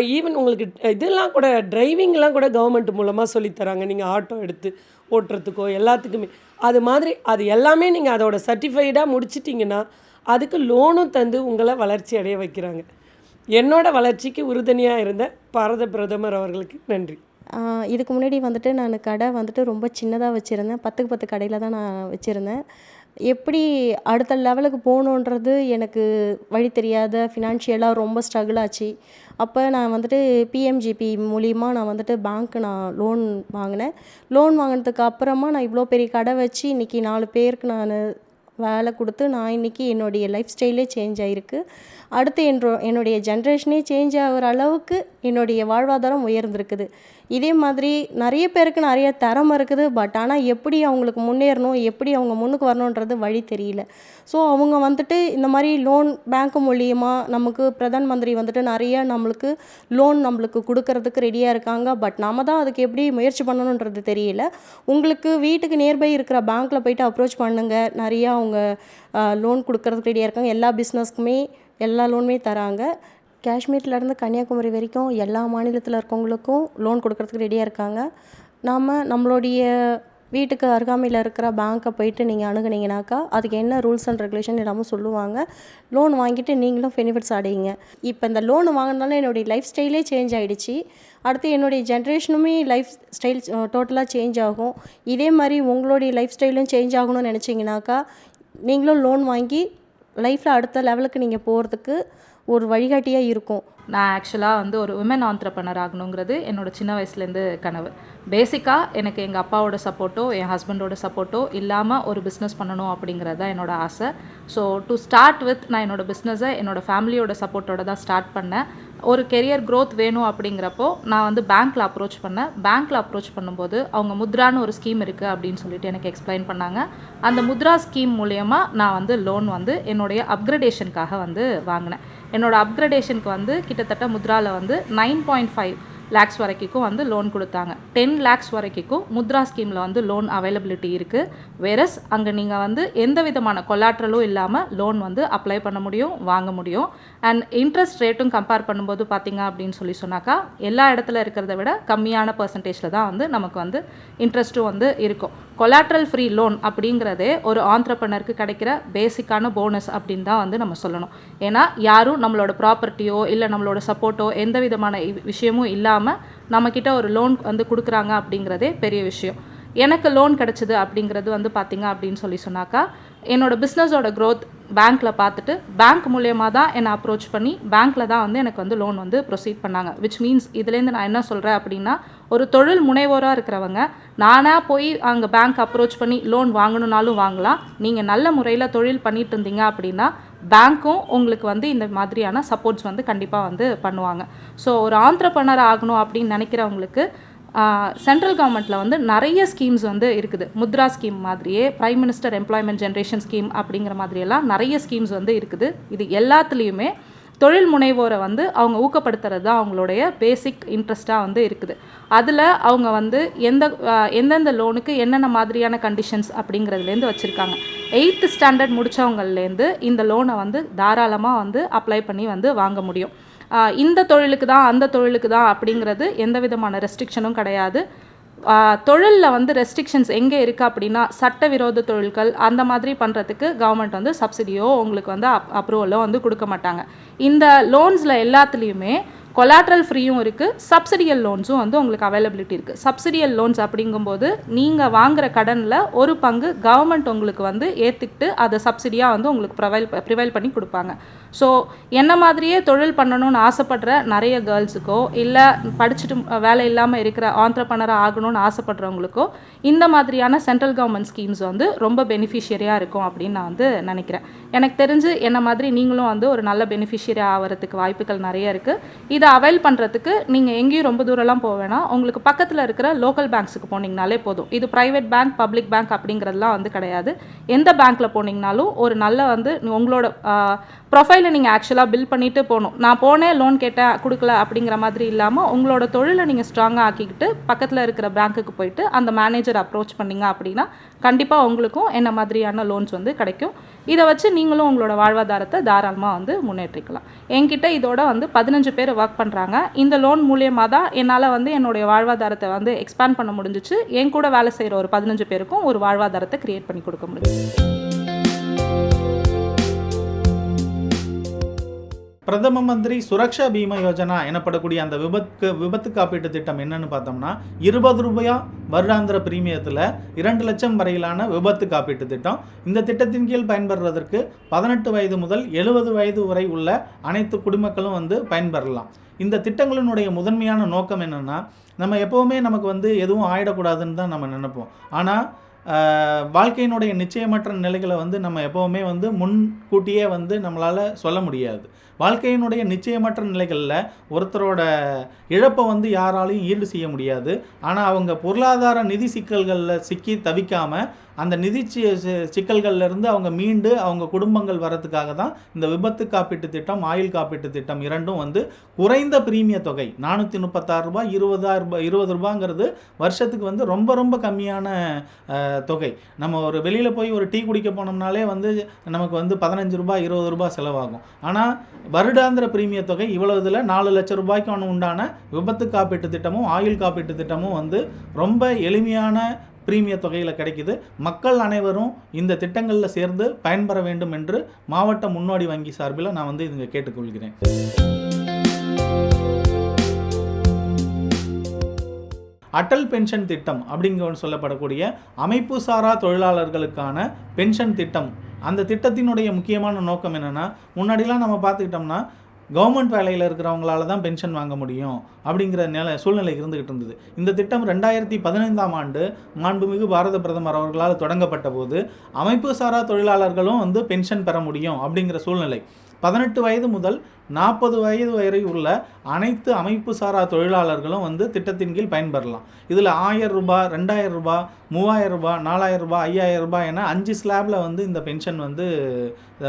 ஈவன் உங்களுக்கு இதெல்லாம் கூட டிரைவிங்லாம் கூட கவர்மெண்ட் மூலமாக சொல்லித்தராங்க நீங்கள் ஆட்டோ எடுத்து ஓட்டுறதுக்கோ எல்லாத்துக்குமே. அது மாதிரி அது எல்லாமே நீங்கள் அதோட சர்டிஃபைடாக முடிச்சிட்டிங்கன்னா அதுக்கு லோனும் தந்து உங்களை வளர்ச்சி அடைய வைக்கிறாங்க. என்னோட வளர்ச்சிக்கு உறுதுணையாக இருந்த பாரத பிரதமர் அவர்களுக்கு நன்றி. இதுக்கு முன்னாடி வந்துட்டு நான் கடை வந்துட்டு ரொம்ப சின்னதாக வச்சுருந்தேன். பத்துக்கு பத்து கடையில் தான் நான் வச்சுருந்தேன். எப்படி அடுத்த லெவலுக்கு போகணுன்றது எனக்கு வழி தெரியாத ஃபினான்ஷியலாக ரொம்ப ஸ்ட்ரகிள் ஆச்சு. அப்போ நான் வந்துட்டு பிஎம்ஜிபி மூலிமா நான் வந்துட்டு பேங்க்கு நான் லோன் வாங்கினேன். லோன் வாங்கினதுக்கு அப்புறமா நான் இவ்வளோ பெரிய கடை வச்சு இன்றைக்கி நாலு பேருக்கு நான் வேலை கொடுத்து நான் இன்றைக்கி என்னுடைய லைஃப் ஸ்டைலே சேஞ்ச் ஆகிருக்கு அடுத்து என்றோ என்னுடைய ஜென்ரேஷனே சேஞ்ச் ஆகிற அளவுக்கு என்னுடைய வாழ்வாதாரம் உயர்ந்திருக்குது. இதே மாதிரி நிறைய பேருக்கு நிறைய திறமை இருக்குது. பட் ஆனால் எப்படி அவங்களுக்கு முன்னேறணும்? எப்படி அவங்க முன்னுக்கு வரணுன்றது வழி தெரியல. ஸோ அவங்க வந்துட்டு இந்த மாதிரி லோன் பேங்க் மூலியமாக நமக்கு பிரதான் மந்திரி வந்துட்டு நிறைய நம்மளுக்கு லோன் நம்மளுக்கு கொடுக்கறதுக்கு ரெடியாக இருக்காங்க. பட் நாம தான் அதுக்கு எப்படி முயற்சி பண்ணணுன்றது தெரியல. உங்களுக்கு வீட்டுக்கு நியர்பை இருக்கிற பேங்க்கில் போயிட்டு அப்ரோச் பண்ணுங்கள் நிறையா அவங்க லோன் கொடுக்கறதுக்கு ரெடியாக இருக்காங்க. எல்லா பிஸ்னஸ்க்குமே எல்லா லோனுமே தராங்க. காஷ்மீர்லேருந்து கன்னியாகுமரி வரைக்கும் எல்லா மாநிலத்தில் இருக்கவங்களுக்கும் லோன் கொடுக்கறதுக்கு ரெடியாக இருக்காங்க. நாம் நம்மளுடைய வீட்டுக்கு அருகாமையில் இருக்கிற பேங்க்கை போயிட்டு நீங்கள் அணுகுனீங்கனாக்கா அதுக்கு என்ன ரூல்ஸ் அண்ட் ரெகுலேஷன் எல்லாமும் சொல்லுவாங்க. லோன் வாங்கிட்டு நீங்களும் பெனிஃபிட்ஸ் அடையுங்க. இப்போ இந்த லோன் வாங்கினால என்னுடைய லைஃப் ஸ்டைலே சேஞ்ச் ஆகிடுச்சு அடுத்து என்னுடைய ஜென்ரேஷனுமே லைஃப் ஸ்டைல் டோட்டலாக சேஞ்ச் ஆகும். இதே மாதிரி உங்களுடைய லைஃப் ஸ்டைலும் சேஞ்ச் ஆகணும்னு நினச்சிங்கனாக்கா நீங்களும் லோன் வாங்கி லைஃப்பில் அடுத்த லெவலுக்கு நீங்கள் போகிறதுக்கு ஒரு வழிகாட்டியாக இருக்கும். நான் ஆக்சுவலாக வந்து ஒரு உமன் ஆண்டர்பனர் ஆகணுங்கிறது என்னோட சின்ன வயசுலேருந்து கனவு. பேசிக்காக எனக்கு எங்கள் அப்பாவோட சப்போர்ட்டோ என் ஹஸ்பண்டோட சப்போர்ட்டோ இல்லாமல் ஒரு பிஸ்னஸ் பண்ணணும் அப்படிங்கிறது தான் என்னோட ஆசை. ஸோ டு ஸ்டார்ட் வித் நான் என்னோடய பிஸ்னஸை என்னோட ஃபேமிலியோட சப்போர்ட்டோட தான் ஸ்டார்ட் பண்ணேன். ஒரு கெரியர் க்ரோத் வேணும் அப்படிங்கிறப்போ நான் வந்து பேங்க்கில் அப்ரோச் பண்ணேன். பேங்க்கில் அப்ரோச் பண்ணும்போது அவங்க முத்ரான்னு ஒரு ஸ்கீம் இருக்குது அப்படின்னு சொல்லிட்டு எனக்கு எக்ஸ்பிளைன் பண்ணாங்க. அந்த முத்ரா ஸ்கீம் மூலயமா நான் வந்து லோன் வந்து என்னுடைய அப்கிரடேஷனுக்காக வந்து வாங்கினேன். என்னோடய அப்கிரடேஷனுக்கு வந்து கிட்டத்தட்ட முத்ராவில் வந்து நைன் பாயிண்ட் ஃபைவ் லேக்ஸ் வரைக்கும் வந்து லோன் கொடுத்தாங்க. டென் லேக்ஸ் வரைக்கும் முத்ரா ஸ்கீமில் வந்து லோன் அவைலபிலிட்டி இருக்குது வேறஸ் அங்கே நீங்கள் வந்து எந்த விதமான கொலாட்ரலும் இல்லாமல் லோன் வந்து அப்ளை பண்ண முடியும் வாங்க முடியும். அண்ட் இன்ட்ரெஸ்ட் ரேட்டும் கம்பேர் பண்ணும்போது பார்த்தீங்க அப்படின்னு சொல்லி சொன்னாக்கா எல்லா இடத்துல இருக்கிறத விட கம்மியான பர்சன்டேஜில் தான் வந்து நமக்கு வந்து இன்ட்ரெஸ்ட்டும் வந்து இருக்கும். கொலாட்ரல் ஃப்ரீ லோன் அப்படிங்கிறதே ஒரு ஆentrepreneurக்கு கிடைக்கிற பேசிக்கான போனஸ் அப்படின்னு தான் வந்து நம்ம சொல்லணும். ஏன்னா யாரும் நம்மளோட ப்ராப்பர்ட்டியோ இல்லை நம்மளோட சப்போர்ட்டோ எந்த விதமான விஷயமும் இல்லாமல் நம்மக்கிட்ட ஒரு லோன் வந்து கொடுக்குறாங்க அப்படிங்கிறதே பெரிய விஷயம். எனக்கு லோன் கிடச்சிது அப்படிங்கிறது வந்து பார்த்தீங்க அப்படின்னு சொல்லி சொன்னாக்கா என்னோட பிஸ்னஸோட க்ரோத் பேங்க்கில் பார்த்துட்டு பேங்க் மூலயமா தான் என்னை அப்ரோச் பண்ணி பேங்க்கில் தான் வந்து எனக்கு வந்து லோன் வந்து ப்ரொசீட் பண்ணாங்க. விச் மீன்ஸ் இதுலேருந்து நான் என்ன சொல்கிறேன் அப்படின்னா ஒரு தொழில் முனைவோராக இருக்கிறவங்க நானாக போய் அங்கே பேங்க் அப்ரோச் பண்ணி லோன் வாங்கணுன்னாலும் வாங்கலாம். நீங்கள் நல்ல முறையில் தொழில் பண்ணிட்டு இருந்தீங்க அப்படின்னா பேங்க்கும் உங்களுக்கு வந்து இந்த மாதிரியான சப்போர்ட்ஸ் வந்து கண்டிப்பாக வந்து பண்ணுவாங்க. ஸோ ஒரு ஆentrepreneur ஆகணும் அப்படின்னு நினைக்கிறவங்களுக்கு சென்ட்ரல் கவர்மெண்ட்டில் வந்து நிறைய ஸ்கீம்ஸ் வந்து இருக்குது. முத்ரா ஸ்கீம் மாதிரியே prime minister employment generation scheme அப்படிங்கிற மாதிரியெல்லாம் நிறைய ஸ்கீம்ஸ் வந்து இருக்குது. இது எல்லாத்துலேயுமே தொழில் முனைவோரை வந்து அவங்க ஊக்கப்படுத்துறது தான் அவங்களுடைய பேசிக் இன்ட்ரெஸ்ட்டாக வந்து இருக்குது. அதில் அவங்க வந்து எந்த எந்தெந்த லோனுக்கு என்னென்ன மாதிரியான கண்டிஷன்ஸ் அப்படிங்கிறதுலேருந்து வச்சுருக்காங்க. எயித்து ஸ்டாண்டர்ட் முடித்தவங்கள்லேருந்து இந்த லோனை வந்து தாராளமாக வந்து அப்ளை பண்ணி வந்து வாங்க முடியும். இந்த தொழிலுக்கு தான் அந்த தொழிலுக்கு தான் அப்படிங்கிறது எந்த விதமான ரெஸ்ட்ரிக்ஷனும் கிடையாது. தொழிலில் வந்து ரெஸ்ட்ரிக்ஷன்ஸ் எங்கே இருக்குது அப்படின்னா சட்டவிரோத தொழில்கள் அந்த மாதிரி பண்ணுறதுக்கு கவர்மெண்ட் வந்து சப்சிடியோ உங்களுக்கு வந்து அப் அப்ரூவலோ வந்து கொடுக்க மாட்டாங்க. இந்த லோன்ஸில் எல்லாத்துலேயுமே கொலாட்ரல் ஃப்ரீயும் இருக்குது சப்சிடியல் லோன்ஸும் வந்து உங்களுக்கு அவைலபிலிட்டி இருக்குது சப்சிடியல் லோன்ஸ் அப்படிங்கும்போது நீங்கள் வாங்குகிற கடனில் ஒரு பங்கு கவர்மெண்ட் உங்களுக்கு வந்து ஏற்றுக்கிட்டு அதை சப்சிடியாக வந்து உங்களுக்கு ப்ரொவைல் ப்ரிவைல் பண்ணி கொடுப்பாங்க. ஸோ என்ன மாதிரியே தொழில் பண்ணணும்னு ஆசைப்படுற நிறைய கேர்ள்ஸுக்கோ இல்லை படிச்சுட்டு வேலை இல்லாமல் இருக்கிற ஆண்டர்பனராக ஆகணும்னு ஆசைப்படுறவங்களுக்கோ இந்த மாதிரியான சென்ட்ரல் கவர்மெண்ட் ஸ்கீம்ஸ் வந்து ரொம்ப பெனிஃபிஷியரியாக இருக்கும் அப்படின்னு நான் வந்து நினைக்கிறேன். எனக்கு தெரிஞ்சு என்ன மாதிரி நீங்களும் வந்து ஒரு நல்ல பெனிஃபிஷியரி ஆகிறதுக்கு வாய்ப்புகள் நிறைய இருக்குது இதை அவைல் பண்ணுறதுக்கு நீங்கள் எங்கேயும் ரொம்ப தூரம்லாம் போக வேணாம். உங்களுக்கு பக்கத்தில் இருக்கிற லோக்கல் பேங்க்ஸுக்கு போனீங்கனாலே போதும். இது ப்ரைவேட் பேங்க் பப்ளிக் பேங்க் அப்படிங்கிறதுலாம் வந்து கிடையாது. எந்த பேங்க்கில் போனீங்கனாலும் ஒரு நல்ல வந்து உங்களோட ப்ரொஃபைலை நீங்கள் ஆக்சுவலாக பில் பண்ணிவிட்டு போகணும். நான் போனேன் லோன் கேட்டேன் கொடுக்கல அப்படிங்கிற மாதிரி இல்லாமல் உங்களோட தொழிலை நீங்கள் ஸ்ட்ராங்காக ஆக்கிக்கிட்டு பக்கத்தில் இருக்கிற பேங்க்குக்கு போயிட்டு அந்த மேனேஜர் அப்ரோச் பண்ணீங்க அப்படின்னா கண்டிப்பாக உங்களுக்கும் என்ன மாதிரியான லோன்ஸ் வந்து கிடைக்கும். இதை வச்சு நீங்களும் உங்களோட வாழ்வாதாரத்தை தாராளமாக வந்து முன்னேற்றிக்கலாம். என்கிட்ட இதோட வந்து பதினஞ்சு பேர் ஒர்க் பண்ணுறாங்க இந்த லோன் மூலியமாக தான் என்னால் வந்து என்னுடைய வாழ்வாதாரத்தை வந்து எக்ஸ்பேண்ட் பண்ண முடிஞ்சிச்சு. என் கூட வேலை செய்கிற ஒரு பதினஞ்சு பேருக்கும் ஒரு வாழ்வாதாரத்தை கிரியேட் பண்ணி கொடுக்க முடியும் பிரதம மந்திரி சுரக்ஷா பீமா யோஜனா எனப்படக்கூடிய அந்த விபத்து விபத்து காப்பீட்டு திட்டம் என்னன்னு பார்த்தோம்னா இருபது ரூபாயா வருடாந்திர பிரீமியத்தில் இரண்டு லட்சம் வரையிலான விபத்து காப்பீட்டு திட்டம். இந்த திட்டத்தின் கீழ் பயன்பெறுவதற்கு பதினெட்டு வயது முதல் எழுபது வயது வரை உள்ள அனைத்து குடிமக்களும் வந்து பயன்பெறலாம். இந்த திட்டங்களினுடைய முதன்மையான நோக்கம் என்னென்னா நம்ம எப்போவுமே நமக்கு வந்து எதுவும் ஆயிடக்கூடாதுன்னு தான் நம்ம நினைப்போம். ஆனால் வாழ்க்கையினுடைய நிச்சயமற்ற நிலைகளை வந்து நம்ம எப்போவுமே வந்து முன்கூட்டியே வந்து நம்மளால் சொல்ல முடியாது. வாழ்க்கையினுடைய நிச்சயமற்ற நிலைகளில் ஒருத்தரோட இழப்பை வந்து யாராலையும் ஈடு செய்ய முடியாது. ஆனால் அவங்க பொருளாதார நிதி சிக்கல்களில் சிக்கி தவிக்காமல் அந்த நிதி சிக்கல்கள்லேருந்து சிக்கல்கள்ல இருந்து அவங்க மீண்டு அவங்க குடும்பங்கள் வரதுக்காக தான் இந்த விபத்து காப்பீட்டு திட்டம் ஆயுள் காப்பீட்டு திட்டம் இரண்டும் வந்து குறைந்த பிரீமிய தொகை நானூற்றி முப்பத்தாறு ரூபாய் இருபதாயிரம் ரூபாய் இருபது ரூபாங்கிறது வருஷத்துக்கு வந்து ரொம்ப ரொம்ப கம்மியான தொகை. நம்ம ஒரு வெளியில் போய் ஒரு டீ குடிக்க போனோம்னாலே வந்து நமக்கு வந்து பதினஞ்சு ரூபாய் இருபது ரூபாய் செலவாகும். ஆனால் வருடாந்திர பிரீமிய தொகை இவ்வளவு இதில் நாலு லட்சம் ரூபாய்க்கு உண்டான விபத்து காப்பீட்டு திட்டமும் ஆயுள் காப்பீட்டு திட்டமும் வந்து ரொம்ப எளிமையான பிரீமிய தொகையில் கிடைக்குது. மக்கள் அனைவரும் இந்த திட்டங்களில் சேர்ந்து பயன்பெற வேண்டும் என்று மாவட்ட முன்னோடி வங்கி சார்பில் நான் வந்து இதுங்க கேட்டுக்கொள்கிறேன். அட்டல் பென்ஷன் திட்டம் அப்படிங்கிற சொல்லப்படக்கூடிய அமைப்பு சாரா தொழிலாளர்களுக்கான பென்ஷன் திட்டம். அந்த திட்டத்தினுடைய முக்கியமான நோக்கம் என்னென்னா முன்னாடிலாம் நம்ம பார்த்துக்கிட்டோம்னா கவர்மெண்ட் வேலையில் இருக்கிறவங்களால தான் பென்ஷன் வாங்க முடியும் அப்படிங்கிற நில சூழ்நிலை இருந்துகிட்டு இருந்தது. இந்த திட்டம் ரெண்டாயிரத்தி பதினைந்தாம் ஆண்டு மாண்புமிகு பாரத பிரதமர் அவர்களால் தொடங்கப்பட்ட போது அமைப்பு சாரா தொழிலாளர்களும் வந்து பென்ஷன் பெற முடியும் அப்படிங்கிற சூழ்நிலை. பதினெட்டு வயது முதல் நாற்பது வயது வரை உள்ள அனைத்து அமைப்பு சாரா தொழிலாளர்களும் வந்து திட்டத்தின் கீழ் பயன்பெறலாம். இதில் ஆயிரம் ரூபாய் ரெண்டாயிரம் ரூபாய் மூவாயிரம் ரூபாய் நாலாயிரம் ரூபாய் ஐயாயிரம் ரூபாய் என அஞ்சு ஸ்லாபில் வந்து இந்த பென்ஷன் வந்து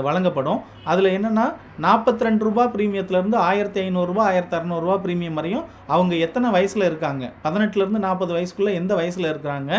வழங்கப்படும். அதில் என்னென்னா நாற்பத்தி ரெண்டு ரூபா ப்ரீமியத்துலேருந்து ஆயிரத்தி ஐநூறுரூபா ஆயிரத்தி அறநூறுரூவா ப்ரீமியம் வரையும் அவங்க எத்தனை வயசில் இருக்காங்க? பதினெட்டுலேருந்து நாற்பது வயசுக்குள்ளே எந்த வயசில் இருக்கிறாங்க?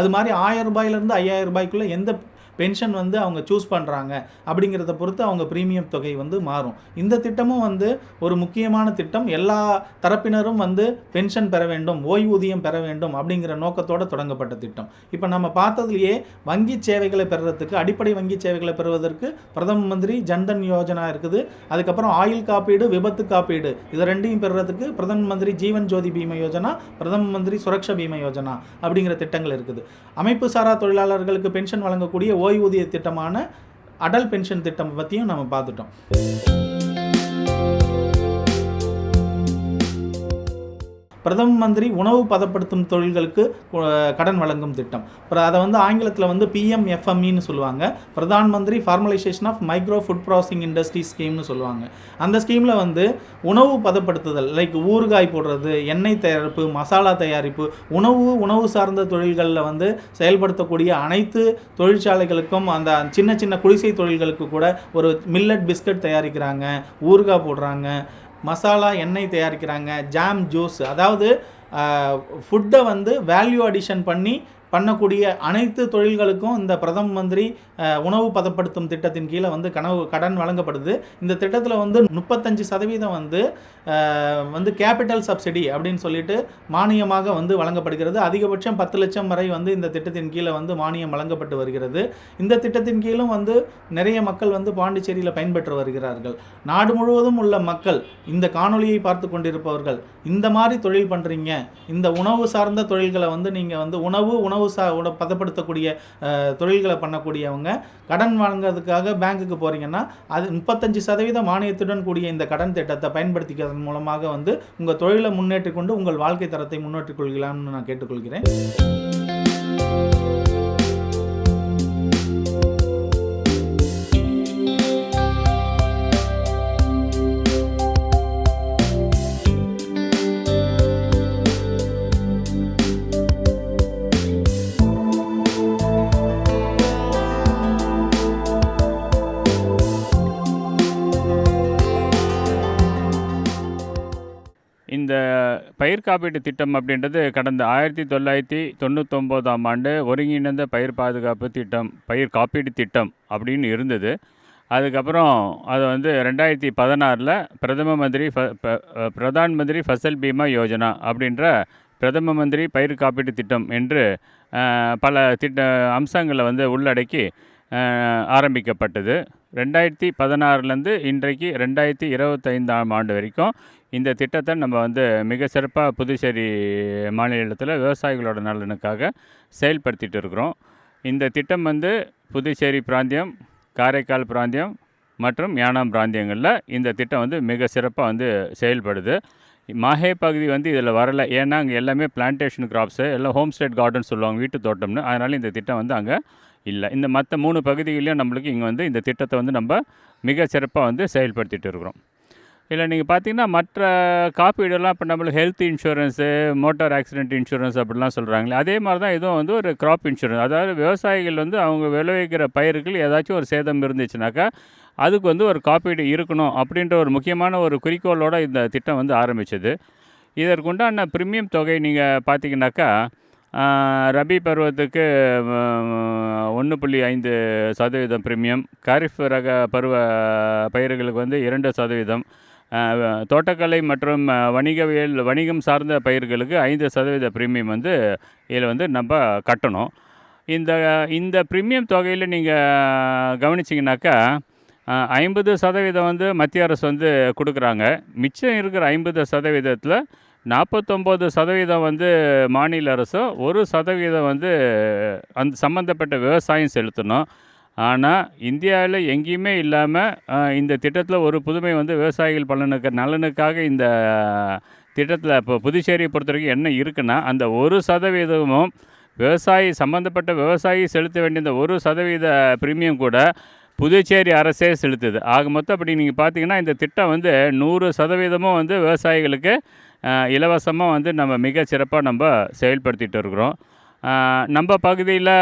அது மாதிரி ஆயிரம் ரூபாயிலேருந்து ஐயாயிரம் ரூபாய்க்குள்ளே எந்த பென்ஷன் வந்து அவங்க சூஸ் பண்ணுறாங்க அப்படிங்கிறத பொறுத்து அவங்க ப்ரீமியம் தொகை வந்து மாறும். இந்த திட்டமும் வந்து ஒரு முக்கியமான திட்டம். எல்லா தரப்பினரும் வந்து பென்ஷன் பெற வேண்டும் ஓய்வூதியம் பெற வேண்டும் அப்படிங்கிற நோக்கத்தோடு தொடங்கப்பட்ட திட்டம். இப்போ நம்ம பார்த்ததுலேயே வங்கி சேவைகளை பெறுறதுக்கு அடிப்படை வங்கி சேவைகளை பெறுவதற்கு பிரதம மந்திரி ஜன்தன் யோஜனா இருக்குது. அதுக்கப்புறம் ஆயுள் காப்பீடு விபத்து காப்பீடு இது ரெண்டையும் பெறுறதுக்கு பிரதம மந்திரி ஜீவன் ஜோதி பீம யோஜனா பிரதம மந்திரி சுரக்ஷா பீமா யோஜனா அப்படிங்கிற திட்டங்கள் இருக்குது. அமைப்பு சாரா தொழிலாளர்களுக்கு பென்ஷன் வழங்கக்கூடிய ஓய்வூதிய திட்டமான அடல் பென்ஷன் திட்டம் பற்றியும் நம்ம பார்த்துட்டோம். பிரதம மந்திரி உணவு பதப்படுத்தும் தொழில்களுக்கு கடன் வழங்கும் திட்டம். அப்புறம் அதை வந்து ஆங்கிலத்தில் வந்து பிஎம்எஃப்எம்இன்னு சொல்லுவாங்க. Pradhan Mantri formalisation of micro food processing industry ஸ்கீம்னு சொல்லுவாங்க. அந்த ஸ்கீமில் வந்து உணவு பதப்படுத்துதல் லைக் ஊறுகாய் போடுறது எண்ணெய் தயாரிப்பு மசாலா தயாரிப்பு உணவு உணவு சார்ந்த தொழில்களில் வந்து செயல்படுத்தக்கூடிய அனைத்து தொழிற்சாலைகளுக்கும் அந்த சின்ன சின்ன குடிசை தொழில்களுக்கு கூட ஒரு மில்லட் பிஸ்கட் தயாரிக்கிறாங்க ஊறுகாய் போடுறாங்க. மசாலா எண்ணெய் தயாரிக்கிறாங்க ஜாம் ஜூஸ் அதாவது ஃபுட்டை வந்து வேல்யூ அடிஷன் பண்ணி பண்ணக்கூடிய அனைத்து தொழில்களுக்கும் இந்த பிரதம மந்திரி உணவு பதப்படுத்தும் திட்டத்தின் கீழே வந்து கனவு கடன் வழங்கப்படுது. இந்த திட்டத்தில் வந்து முப்பத்தஞ்சு சதவீதம் வந்து வந்து கேபிட்டல் சப்சிடி அப்படின்னு சொல்லிட்டு மானியமாக வந்து வழங்கப்படுகிறது. அதிகபட்சம் பத்து லட்சம் வரை வந்து இந்த திட்டத்தின் கீழே வந்து மானியம் வழங்கப்பட்டு வருகிறது. இந்த திட்டத்தின் கீழும் வந்து நிறைய மக்கள் வந்து பாண்டிச்சேரியில் பயன்பெற்று வருகிறார்கள். நாடு முழுவதும் உள்ள மக்கள் இந்த காணொலியை பார்த்து கொண்டிருப்பவர்கள் இந்த மாதிரி தொழில் பண்ணுறீங்க இந்த உணவு சார்ந்த தொழில்களை வந்து நீங்கள் வந்து உணவு உணவு சா உண பதப்படுத்தக்கூடிய தொழில்களை பண்ணக்கூடியவங்க கடன் வாங்குறதுக்காக பேங்க்குக்கு போகிறீங்கன்னா அது முப்பத்தஞ்சு சதவீத மானியத்துடன் கூடிய இந்த கடன் திட்டத்தை பயன்படுத்திக்கிறதன் மூலமாக வந்து உங்கள் தொழிலை முன்னேற்றிக்கொண்டு உங்கள் வாழ்க்கை தரத்தை முன்னேற்றிக் கொள்கலாம்னு நான் கேட்டுக்கொள்கிறேன். பயிர் காப்பீட்டு திட்டம் அப்படின்றது கடந்த ஆயிரத்தி தொள்ளாயிரத்தி தொண்ணூத்தொம்போதாம் ஆண்டு ஒருங்கிணைந்த பயிர் பாதுகாப்பு திட்டம் பயிர் காப்பீடு திட்டம் அப்படின்னு இருந்தது. அதுக்கப்புறம் அது வந்து ரெண்டாயிரத்தி பதினாறில் பிரதம மந்திரி ஃப ப- பிரதான் மந்திரி ஃபசல் பீமா யோஜனா அப்படின்ற பிரதம மந்திரி பயிர் காப்பீட்டு திட்டம் என்று பல திட்ட அம்சங்களை வந்து உள்ளடக்கி ஆரம்பிக்கப்பட்டது. ரெண்டாயிரத்தி பதினாறுலேருந்து இன்றைக்கு ரெண்டாயிரத்தி இருபத்தைந்தாம் ஆண்டு வரைக்கும் இந்த திட்டத்தை நம்ம வந்து மிக சிறப்பாக புதுச்சேரி மாநிலத்தில் விவசாயிகளோட நலனுக்காக செயல்படுத்திட்டு இருக்கிறோம். இந்த திட்டம் வந்து புதுச்சேரி பிராந்தியம் காரைக்கால் பிராந்தியம் மற்றும் யானாம் பிராந்தியங்களில் இந்த திட்டம் வந்து மிக சிறப்பாக வந்து செயல்படுது. மாஹே பகுதி வந்து இதில் வரலை. ஏன்னா அங்கே எல்லாமே பிளான்டேஷன் கிராப்ஸு எல்லாம் ஹோம் ஸ்டேட் கார்டன் சொல்லுவாங்க வீட்டு தோட்டம்னு. அதனால் இந்த திட்டம் வந்து அங்கே இல்லை. இந்த மற்ற மூணு பகுதிகளையும் நம்மளுக்கு இங்கே வந்து இந்த திட்டத்தை வந்து நம்ம மிக சிறப்பாக வந்து செயல்படுத்திகிட்டு இருக்கிறோம். இல்லை நீங்கள் பார்த்தீங்கன்னா மற்ற காப்பீடெல்லாம் இப்போ நம்மளுக்கு health insurance motor accident insurance அப்படிலாம் சொல்கிறாங்களே அதே மாதிரி தான் இதுவும் வந்து ஒரு கிராப் இன்சூரன்ஸ் அதாவது விவசாயிகள் வந்து அவங்க விளைவிக்கிற பயிர்கள் ஏதாச்சும் ஒரு சேதம் இருந்துச்சுனாக்கா அதுக்கு வந்து ஒரு காப்பீடு இருக்கணும் அப்படின்ற ஒரு முக்கியமான ஒரு குறிக்கோளோட இந்த திட்டம் வந்து ஆரம்பிச்சது. இதற்குண்டான ப்ரீமியம் தொகை நீங்கள் பார்த்தீங்கன்னாக்கா ரபி பருவத்துக்கு ஒன்று புள்ளி ஐந்து சதவீதம் ப்ரீமியம் கரிஃப் ரக பருவ பயிர்களுக்கு வந்து இரண்டு சதவீதம். தோட்டக்கலை மற்றும் வணிகவியல் வணிகம் சார்ந்த பயிர்களுக்கு ஐந்து சதவீத ப்ரீமியம் வந்து இதில் வந்து நம்ம கட்டணும். இந்த இந்த ப்ரீமியம் தொகையில் நீங்கள் கவனிச்சிங்கனாக்கா ஐம்பது சதவீதம் வந்து மத்திய அரசு வந்து கொடுக்குறாங்க. மிச்சம் இருக்கிற ஐம்பது சதவீதத்தில் நாற்பத்தொம்போது சதவீதம் வந்து மாநில அரசும் ஒரு சதவீதம் வந்து அந்த சம்மந்தப்பட்ட விவசாயம் செலுத்தணும். ஆனால் இந்தியாவில் எங்கேயுமே இல்லாமல் இந்த திட்டத்தில் ஒரு புதுமை வந்து விவசாயிகள் பலனுக்கு நலனுக்காக இந்த திட்டத்தில் இப்போ புதுச்சேரியை பொறுத்த வரைக்கும் என்ன இருக்குன்னா அந்த ஒரு சதவீதமும் விவசாயி சம்மந்தப்பட்ட விவசாயி செலுத்த வேண்டிய இந்த ஒரு சதவீத ப்ரீமியம் கூட புதுச்சேரி அரசே செலுத்துது. ஆக மொத்தம் அப்படி நீங்கள் பார்த்தீங்கன்னா இந்த திட்டம் வந்து நூறு சதவீதமும் வந்து விவசாயிகளுக்கு இலவசமாக வந்து நம்ம மிக சிறப்பாக நம்ம செயல்படுத்திட்டு இருக்கிறோம். நம்ம பகுதியில்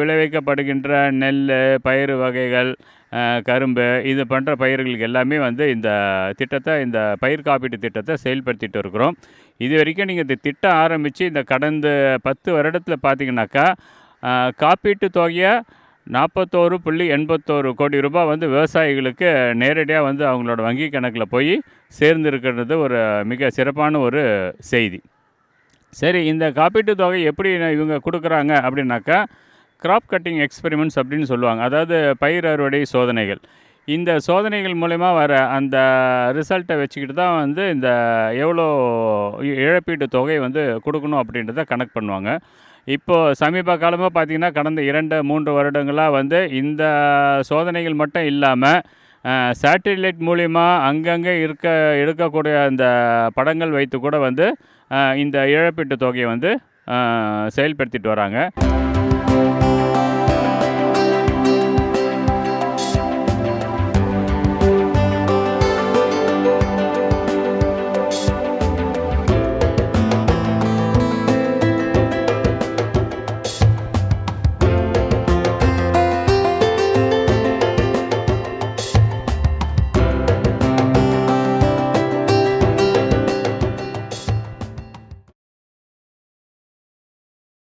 விளைவிக்கப்படுகின்ற நெல் பயிர் வகைகள் கரும்பு இது போன்ற பயிர்களுக்கு எல்லாமே வந்து இந்த திட்டத்தை இந்த பயிர் காப்பீட்டு திட்டத்தை செயல்படுத்திட்டு இருக்கிறோம். இது வரைக்கும் நீங்கள் இந்த திட்டம் ஆரம்பித்து இந்த கடந்த பத்து வருடத்தில் பார்த்தீங்கன்னாக்கா காப்பீட்டு தொகையை நாற்பத்தோரு புள்ளி எண்பத்தோரு கோடி ரூபாய் வந்து விவசாயிகளுக்கு நேரடியாக வந்து அவங்களோட வங்கி கணக்கில் போய் சேர்ந்துருக்கிறது ஒரு மிக சிறப்பான ஒரு செய்தி. சரி இந்த காப்பீட்டு தொகை எப்படி இவங்க கொடுக்குறாங்க அப்படின்னாக்கா கிராப் கட்டிங் எக்ஸ்பெரிமெண்ட்ஸ் அப்படின்னு சொல்லுவாங்க. அதாவது பயிர் அறுவடை சோதனைகள். இந்த சோதனைகள் மூலயமா வர அந்த ரிசல்ட்டை வச்சுக்கிட்டு தான் வந்து இந்த எவ்வளோ இ- இழப்பீட்டு தொகை வந்து கொடுக்கணும் அப்படின்றத கணக்கு பண்ணுவாங்க. இப்போது சமீப காலமாக பார்த்தீங்கன்னா கடந்த இரண்டு மூன்று வருடங்களாக வந்து இந்த சோதனைகள் மட்டும் இல்லாமல் சேட்டிலைட் மூலிமா அங்கங்கே இருக்க எடுக்கக்கூடிய அந்த படங்கள் வைத்து கூட வந்து இந்த இழப்பீட்டு தொகையை வந்து செயல்படுத்திட்டு வராங்க.